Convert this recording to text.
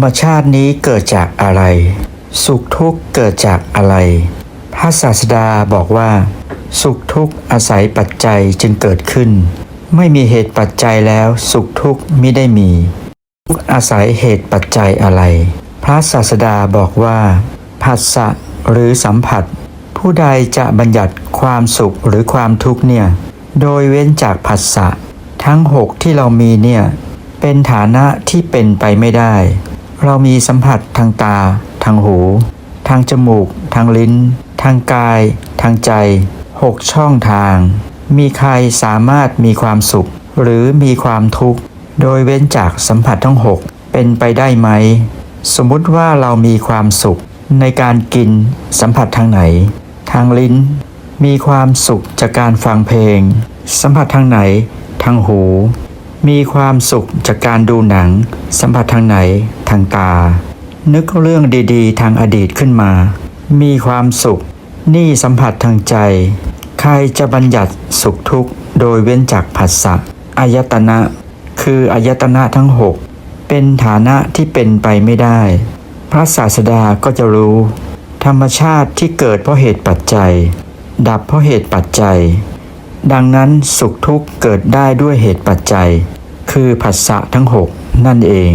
รมชาตินี้เกิดจากอะไร สุขทุกข์เกิดจากอะไร พระศาสดาบอกว่า สุขทุกข์อาศัยปัจจัยจึงเกิดขึ้น ไม่มีเหตุปัจจัยแล้ว สุขทุกข์ไมิได้มี ทุกข์อาศัยเหตุปัจจัยอะไร พระศาสดาบอกว่าผัสสะหรือสัมผัส ผู้ใดจะบัญญัติความสุขหรือความทุกข์เนี่ย โดยเว้นจากผัสสะทั้งหกที่เรามีเนี่ย เป็นฐานะที่เป็นไปไม่ได้ เรามีสัมผัสทางตา ทางหู ทางจมูก ทางลิ้น ทางกาย ทางใจหกช่องทาง มีใครสามารถมีความสุข หรือมีความทุกข์ โดยเว้นจากสัมผัสทั้งหกเป็นไปได้ไหม สมมุติว่าเรามีความสุขในการกินสัมผัสทางไหน ทางลิ้น มีความสุขจากการฟังเพลง สัมผัสทางไหน ทางหู มีความสุขจากการดูหนัง สัมผัสทางไหนทางตา นึกเรื่องดีๆ ทางอดีตขึ้นมา มีความสุข นี่สัมผัสทางใจ ใครจะบัญญัติสุขทุกข์โดยเว้นจากผัสสะอายตนะ คืออายตนะทั้งหกเป็นฐานะที่เป็นไปไม่ได้ พระศาสดาก็จะรู้ ธรรมชาติที่เกิดเพราะเหตุปัจจัย ดับเพราะเหตุปัจจัย ดังนั้นสุขทุกข์เกิดได้ด้วยเหตุปัจจัย คือผัสสะทั้งหกนั่นเอง